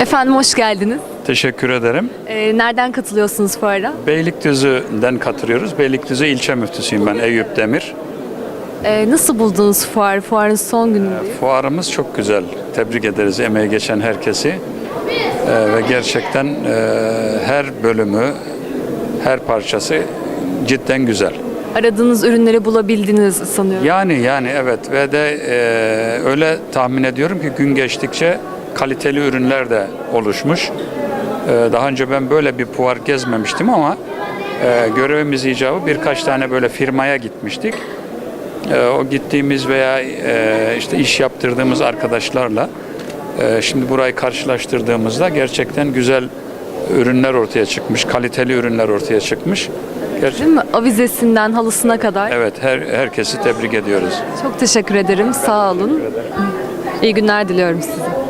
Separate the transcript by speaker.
Speaker 1: Efendim hoş geldiniz.
Speaker 2: Teşekkür ederim.
Speaker 1: Ee, nereden katılıyorsunuz fuara?
Speaker 2: Beylikdüzü'den katılıyoruz. Beylikdüzü ilçe müftüsüyüm ben Eyüp Demir.
Speaker 1: Ee, nasıl buldunuz fuar? Fuarın son günündeyiz.
Speaker 2: Fuarımız çok güzel. Tebrik ederiz emeği geçen herkesi. Ee, ve gerçekten e, her bölümü, her parçası cidden güzel.
Speaker 1: Aradığınız ürünleri bulabildiniz sanıyorum.
Speaker 2: Yani yani evet ve de e, öyle tahmin ediyorum ki gün geçtikçe kaliteli ürünler de oluşmuş. E, daha önce ben böyle bir fuar gezmemiştim ama e, görevimiz icabı birkaç tane böyle firmaya gitmiştik. E, o gittiğimiz veya e, işte iş yaptırdığımız arkadaşlarla şimdi burayı karşılaştırdığımızda gerçekten güzel ürünler ortaya çıkmış, kaliteli ürünler ortaya çıkmış. Gerçekten,
Speaker 1: Değil mi? Avizesinden halısına kadar.
Speaker 2: evet her herkesi tebrik ediyoruz.
Speaker 1: Çok teşekkür ederim. Sağ olun. İyi günler diliyorum size.